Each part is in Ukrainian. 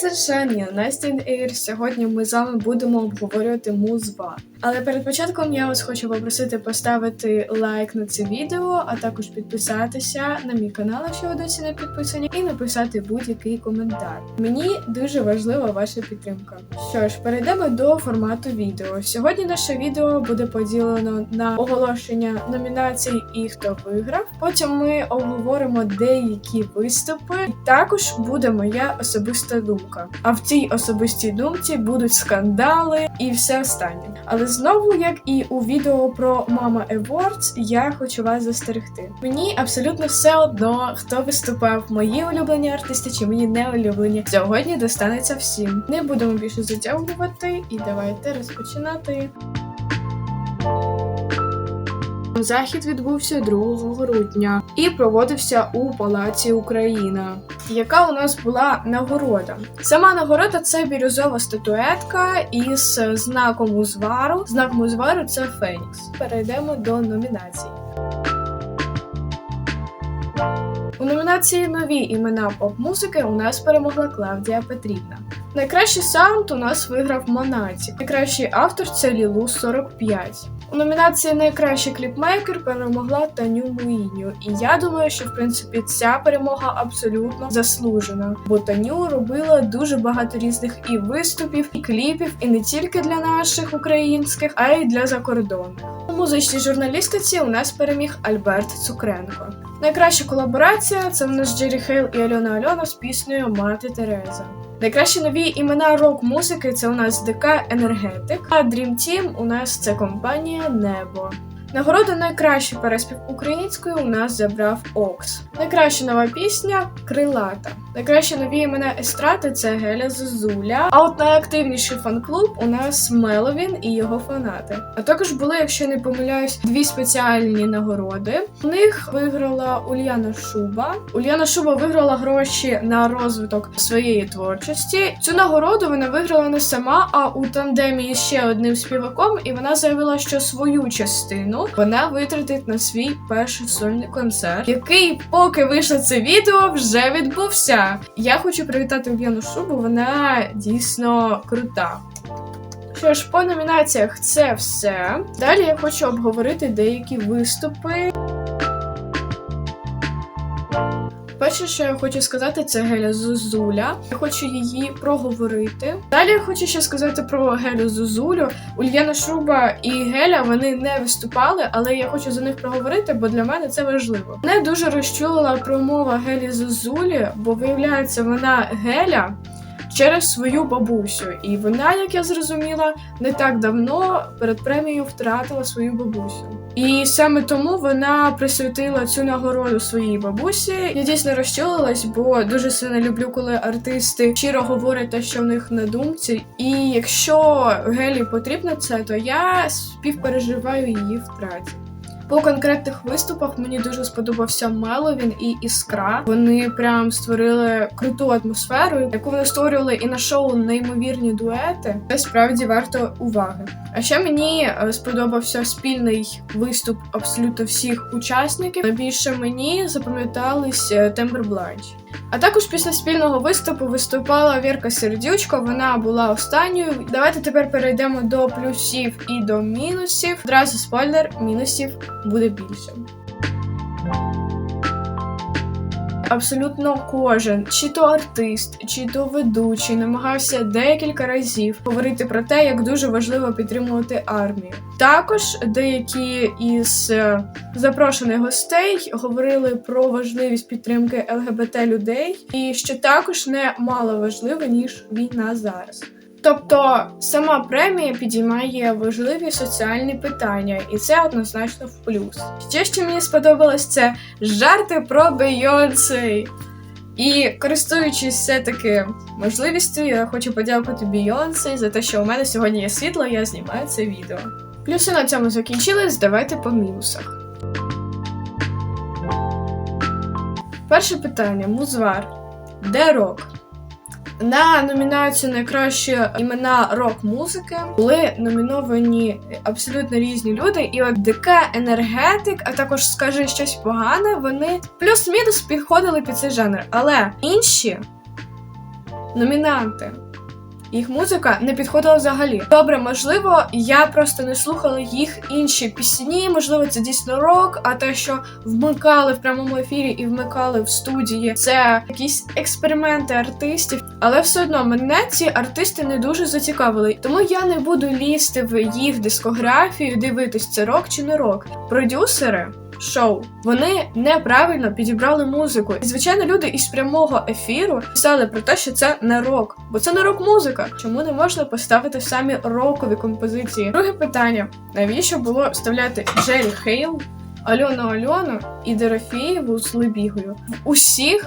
це Женя, Настя Ір. Сьогодні ми з вами будемо обговорювати музва. Але перед початком я вас хочу попросити поставити лайк на це відео, а також підписатися на мій канал, якщо ви досі не підписані, і написати будь-який коментар. Мені дуже важлива ваша підтримка. Що ж, перейдемо до формату відео. Сьогодні наше відео буде поділено на оголошення номінацій і хто виграв. Потім ми обговоримо деякі виступи, і також буде моя особиста думка. А в цій особистій думці будуть скандали і все останнє. Але знову, як і у відео про Мама Awards, я хочу вас застерегти. Мені абсолютно все одно, хто виступав, мої улюблені артисти чи мені не улюблені. Сьогодні достанеться всім. Не будемо більше затягувати і давайте розпочинати. Захід відбувся 2 грудня і проводився у Палаці Україна. Яка у нас була нагорода? Сама нагорода це бірюзова статуетка із знаком узвару. Знак узвару це Фенікс. Перейдемо до номінацій. У номінації Нові імена поп-музики у нас перемогла Клавдія Петрівна. Найкращий саунд у нас виграв Монаті. Найкращий автор це Лілу 45. У номінації Найкращий кліпмейкер перемогла Таню Муїню. І я думаю, що в принципі ця перемога абсолютно заслужена, бо Таню робила дуже багато різних і виступів, і кліпів, і не тільки для наших українських, а й для закордонних. У музичній журналістиці у нас переміг Альберт Цукренко. Найкраща колаборація це в нас Джері Хейл і Альона Альона з піснею Мати Тереза. Найкращі нові імена рок-музики це у нас ДК Енергетик, а Dream Team у нас це компанія Небо. Нагороду найкращий переспів українською у нас забрав Окс. Найкраща нова пісня Крилата. Найкращі нові імена естрати це Геля Зозуля. А от найактивніший фан-клуб у нас Меловін і його фанати. А також були, якщо не помиляюсь, дві спеціальні нагороди. У них виграла Ульяна Шуба. Ульяна Шуба виграла гроші на розвиток своєї творчості. Цю нагороду вона виграла не сама, а у тандемі ще одним співаком, і вона заявила, що свою частину вона витратить на свій перший сольний концерт, який, поки вийшло це відео, вже відбувся. Я хочу привітати Ульяну Шубу, вона дійсно крута. Що ж, по номінаціях це все. Далі я хочу обговорити деякі виступи. Перше, що я хочу сказати, це Геля Зозуля. Я хочу її проговорити. Далі я хочу ще сказати про Гелю Зозулю. Ульяна Шуба і Геля вони не виступали, але я хочу за них проговорити, бо для мене це важливо. Мене дуже розчулила промова Гелі Зозулі, бо виявляється, вона Геля. Через свою бабусю, і вона, як я зрозуміла, не так давно перед премією втратила свою бабусю. І саме тому вона присвятила цю нагороду своїй бабусі. Я дійсно розчулилась, бо дуже сильно люблю, коли артисти щиро говорять те, що в них на думці. І якщо Гелі потрібно це, то я співпереживаю її втраті. По конкретних виступах мені дуже сподобався Меловін і Іскра. Вони прям створили круту атмосферу, яку вони створювали і на шоу неймовірні дуети. Це справді варто уваги. А ще мені е, сподобався спільний виступ абсолютно всіх учасників. Найбільше мені запам'ятались Тембер Бланч. А також після спільного виступу виступала Вірка Сердючко. Вона була останньою. Давайте тепер перейдемо до плюсів і до мінусів. Одразу спойлер, мінусів буде більше. Абсолютно кожен, чи то артист, чи то ведучий, намагався декілька разів говорити про те, як дуже важливо підтримувати армію. Також деякі із е, запрошених гостей говорили про важливість підтримки ЛГБТ людей, і що також не мало важливо ніж війна зараз. Тобто сама премія підіймає важливі соціальні питання, і це однозначно в плюс. Ще що мені сподобалось, це жарти про Бейонсе. І користуючись все таки можливістю, я хочу подякувати Бейонсе за те, що у мене сьогодні є світло, я знімаю це відео. Плюси на цьому закінчились. Давайте по мінусах. Перше питання: Музвар. Де рок? На номінацію найкращі імена рок-музики були номіновані абсолютно різні люди. І от ДК енергетик, а також скажи щось погане. Вони плюс-мінус підходили під цей жанр. Але інші номінанти. Їх музика не підходила взагалі. Добре, можливо, я просто не слухала їх інші пісні. Можливо, це дійсно рок. А те, що вмикали в прямому ефірі і вмикали в студії, це якісь експерименти артистів. Але все одно мене ці артисти не дуже зацікавили. Тому я не буду лізти в їх дискографію, дивитись, це рок чи не рок. Продюсери. Шоу вони неправильно підібрали музику. І звичайно, люди із прямого ефіру писали про те, що це не рок, бо це не рок-музика. Чому не можна поставити самі рокові композиції? Друге питання: навіщо було вставляти Джері Хейл, Альону Альону і Дорофієву з Лебігою в усіх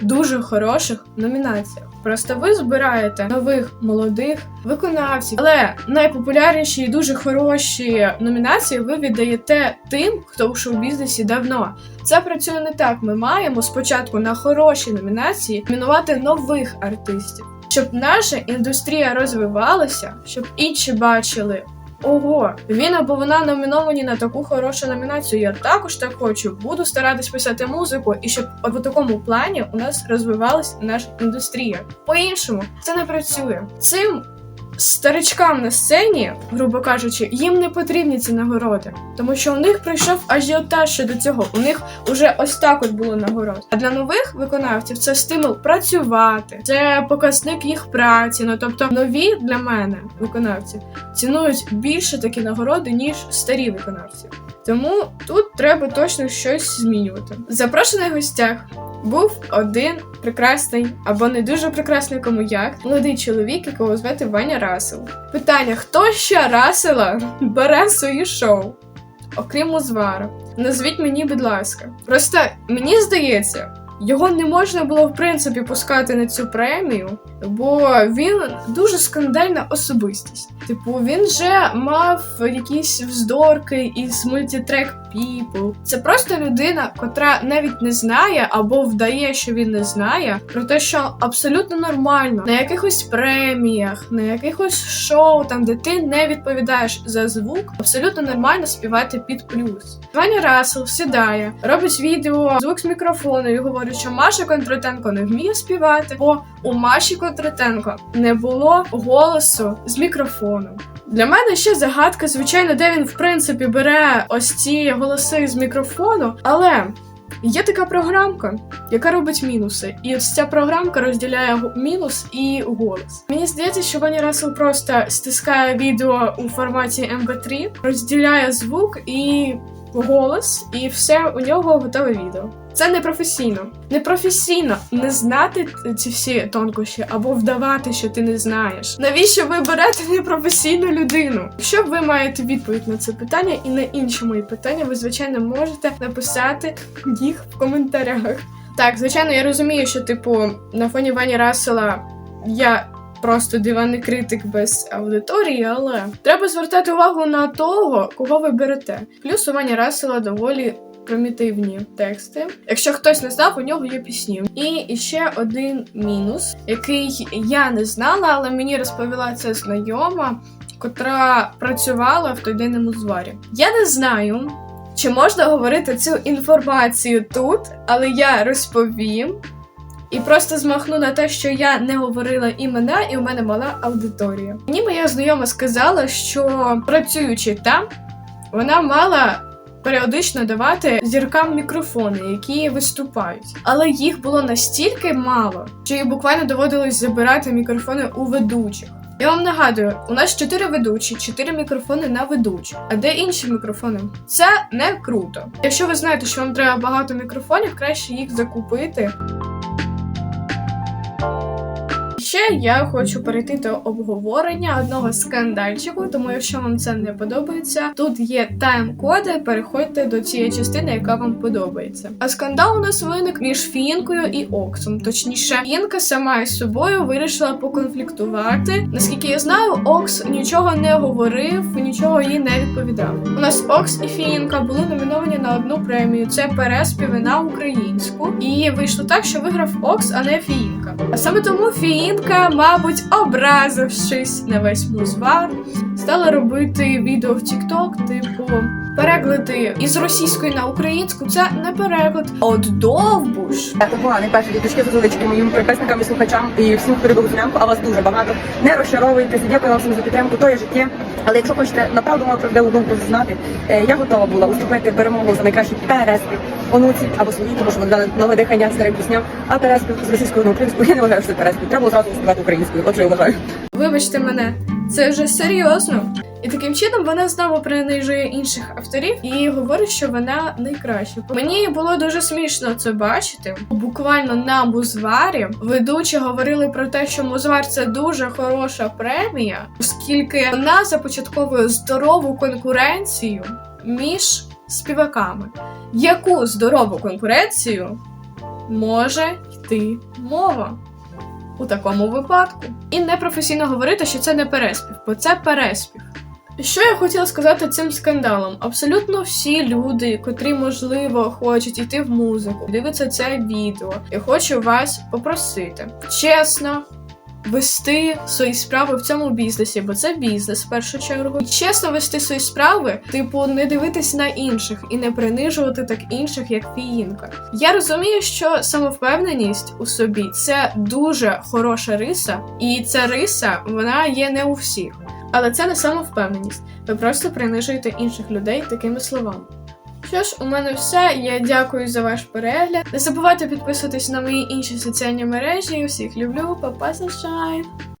дуже хороших номінаціях? Просто ви збираєте нових молодих виконавців, але найпопулярніші і дуже хороші номінації ви віддаєте тим, хто у шоу-бізнесі давно. Це працює не так. Ми маємо спочатку на хороші номінації мінувати нових артистів, щоб наша індустрія розвивалася, щоб інші бачили. Ого, він або вона номіновані на таку хорошу номінацію. Я також так хочу. Буду старатись писати музику, і щоб в такому плані у нас розвивалась наша індустрія. По-іншому це не працює. Цим старичкам на сцені, грубо кажучи, їм не потрібні ці нагороди, тому що у них пройшов ажіотаж щодо цього. У них уже ось так от було нагород. А для нових виконавців це стимул працювати, це показник їх праці. Ну тобто, нові для мене виконавці цінують більше такі нагороди, ніж старі виконавці. Тому тут треба точно щось змінювати. Запрошений гостях був один прекрасний або не дуже прекрасний кому як молодий чоловік, якого звати Ваня Расел. Питання: хто ще Расела бере свої шоу? Окрім Узвара. Назвіть мені, будь ласка. Просто мені здається, його не можна було в принципі пускати на цю премію, бо він дуже скандальна особистість. Типу, він же мав якісь вздорки із мультитрек People. Це просто людина, котра навіть не знає або вдає, що він не знає, про те, що абсолютно нормально на якихось преміях, на якихось шоу, там де ти не відповідаєш за звук, абсолютно нормально співати під плюс. Ваня Рассел сідає, робить відео, звук з мікрофону і говорить, що Маша Контратенко не вміє співати, бо у Маші Контратенко не було голосу з мікрофоном. Для мене ще загадка, звичайно, де він в принципі бере ось ці голоси з мікрофону, але. Є така програмка, яка робить мінуси, і ось ця програмка розділяє мінус і голос. Мені здається, що Ваня Рассел просто стискає відео у форматі MP3, розділяє звук і голос, і все у нього готове відео. Це непрофесійно. Непрофесійно не знати ці всі тонкощі або вдавати, що ти не знаєш. Навіщо ви берете непрофесійну людину? Якщо ви маєте відповідь на це питання і на інші мої питання, ви звичайно можете написати їх в коментарях. Так, звичайно, я розумію, що типу на фоні Вані Рассела я просто диванний критик без аудиторії, але треба звертати увагу на того, кого ви берете. Плюс у Вані Рассела доволі примітивні тексти. Якщо хтось не знав, у нього є пісні. І ще один мінус, який я не знала, але мені розповіла це знайома, котра працювала в тойденному зварі. Я не знаю. Чи можна говорити цю інформацію тут, але я розповім. І просто змахну на те, що я не говорила імена, і у мене мала аудиторія. Мені моя знайома сказала, що працюючи там, вона мала періодично давати зіркам мікрофони, які виступають. Але їх було настільки мало, що їй буквально доводилось забирати мікрофони у ведучих. Я вам нагадую, у нас 4 ведучі, 4 мікрофони на ведучих. А де інші мікрофони? Це не круто. Якщо ви знаєте, що вам треба багато мікрофонів, краще їх закупити. Ще я хочу перейти до обговорення одного скандальчику, тому якщо вам це не подобається, тут є тайм-коди, переходьте до цієї частини, яка вам подобається. А скандал у нас виник між Фінкою і Оксом. Точніше, Фінка сама із собою вирішила поконфліктувати. Наскільки я знаю, Окс нічого не говорив, нічого їй не відповідав. У нас Окс і Фінка були номіновані на одну премію. Це переспіви на українську. І вийшло так, що виграв Окс, а не Фінка. А саме тому Фінка, мабуть, образившись на весь музвар, стала робити відео в TikTok, типу переклади із російської на українську. Це не переклад. А от довбуш. Це була найперше діточки з моїм підписникам і слухачам і всім, хто любив а вас дуже багато. Не розчаровуйтеся, дякую вам всім за підтримку, то є життя. Але якщо хочете направду мою правдиву думку знати, е, я готова була уступити перемогу за найкращий переспів онуці або своїй, тому що вони дали нове дихання старим пісням, а переспів з російською на українську я не вважаю, що це переспів. Треба було зразу співати українською, отже я вважаю. Вибачте мене, це вже серйозно. І таким чином вона знову принижує інших авторів і говорить, що вона найкраща. Мені було дуже смішно це бачити. Буквально на бузварі ведучі говорили про те, що музвар це дуже хороша премія, оскільки вона започатковує здорову конкуренцію між співаками. Яку здорову конкуренцію може йти мова? У такому випадку. І непрофесійно говорити, що це не переспів, бо це переспів. Що я хотіла сказати цим скандалом? Абсолютно всі люди, котрі, можливо, хочуть йти в музику, дивиться це відео. Я хочу вас попросити чесно вести свої справи в цьому бізнесі, бо це бізнес в першу чергу. І чесно вести свої справи, типу, не дивитись на інших і не принижувати так інших, як фіїнка. Я розумію, що самовпевненість у собі це дуже хороша риса, і ця риса вона є не у всіх. Але це не самовпевненість. Ви просто принижуєте інших людей такими словами. Що ж, у мене все. Я дякую за ваш перегляд. Не забувайте підписуватись на мої інші соціальні мережі. Всіх люблю, Па-па, Sunshine!